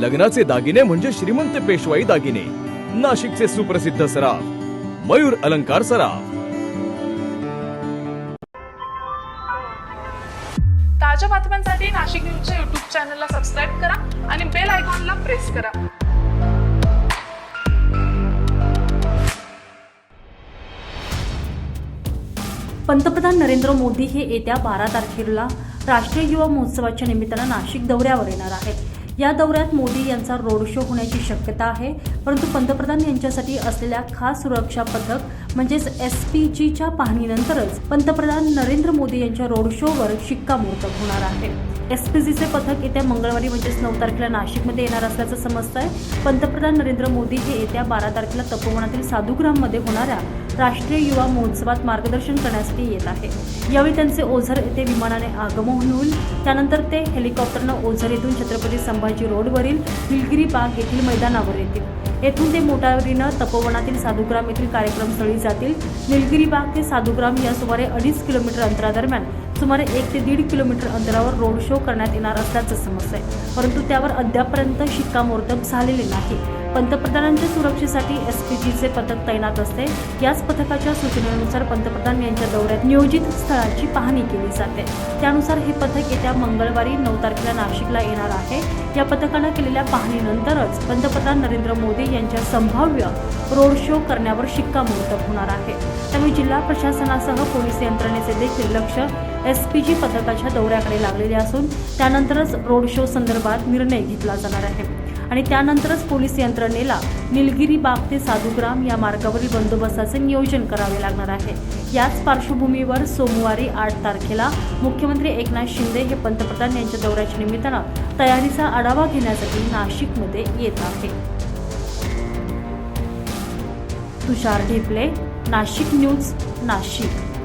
लग्नाचे दागिने म्हणजे श्रीमंत पेशवाई दागिने. नाशिकचे सुप्रसिद्ध सराफ. मयूर अलंकार सराफ. ताज्या बातम्यांसाठी नाशिक न्यूजच्या युट्यूब चॅनलला सबस्क्राईब करा आणि बेल आयकॉनला प्रेस करा. पंतप्रधान नरेंद्र मोदी हे येत्या बारा तारखेला राष्ट्रीय युवा महोत्सवाच्या निमित्तानं नाशिक दौऱ्यावर येणार आहेत. या दौऱ्यात मोदी यांचा रोड शो होण्याची शक्यता आहे परंतु पंतप्रधान यांच्यासाठी असलेल्या खास सुरक्षा पथक म्हणजेच एस पी जीच्या पाहणीनंतरच पंतप्रधान नरेंद्र मोदी यांच्या रोड शोवर शिक्कामोर्तब होणार आहे. एस पी जीचे पथक येत्या मंगळवारी म्हणजेच नऊ तारखेला नाशिकमध्ये येणार असल्याचं समजतं आहे पंतप्रधान नरेंद्र मोदी हे येत्या बारा तारखेला तपोवनातील साधुग्राममध्ये होणाऱ्या राष्ट्रीय युवा महोत्सवात मार्गदर्शन करण्यासाठी येत आहे. यावेळी त्यांचे ओझर येथे विमानाने आगमन होईल. त्यानंतर ते हेलिकॉप्टरनं ओझर येथून छत्रपती संभाजी रोडवरील निलगिरी बाग येथील मैदानावर येतील. येथून ते मोटारीनं तपोवनातील साधुग्राम येथील कार्यक्रमस्थळी जातील. निलगिरी बाग ते साधुग्राम या सुमारे अडीच किलोमीटर अंतरादरम्यान सुमारे एक ते दीड किलोमीटर अंतरावर रोड शो करण्यात येणार असल्याचं समजतंय परंतु त्यावर अद्यापर्यंत शिक्कामोर्तब झालेले नाही. पंतप्रधानांच्या सुरक्षेसाठी एस पी जीचे पथक तैनात असते. याच पथकाच्या सूचनेनुसार पंतप्रधान यांच्या दौऱ्यात नियोजित स्थळाची पाहणी केली जाते. त्यानुसार हे पथक येत्या मंगळवारी नऊ तारखेला नाशिकला येणार आहे. या पथकानं केलेल्या पाहणीनंतरच पंतप्रधान नरेंद्र मोदी यांच्या संभाव्य रोड शो करण्यावर शिक्कामोर्तब होणार आहे. त्यामुळे जिल्हा प्रशासनासह पोलीस यंत्रणेचे देखील लक्ष एस पी जी पथकाच्या दौऱ्याकडे लागलेले असून त्यानंतरच रोड शो संदर्भात निर्णय घेतला जाणार आहे. आणि त्यानंतरच पोलीस यंत्रणेला निलगिरी बाग ते साधुग्राम या मार्गावरील बंदोबस्ताचे नियोजन करावे लागणार आहे. याच पार्श्वभूमीवर सोमवारी आठ तारखेला मुख्यमंत्री एकनाथ शिंदे हे पंतप्रधान यांच्या दौऱ्याच्या निमित्तानं तयारीचा आढावा घेण्यासाठी नाशिकमध्ये येत आहे. तुषार ढेपले नाशिक न्यूज नाशिक.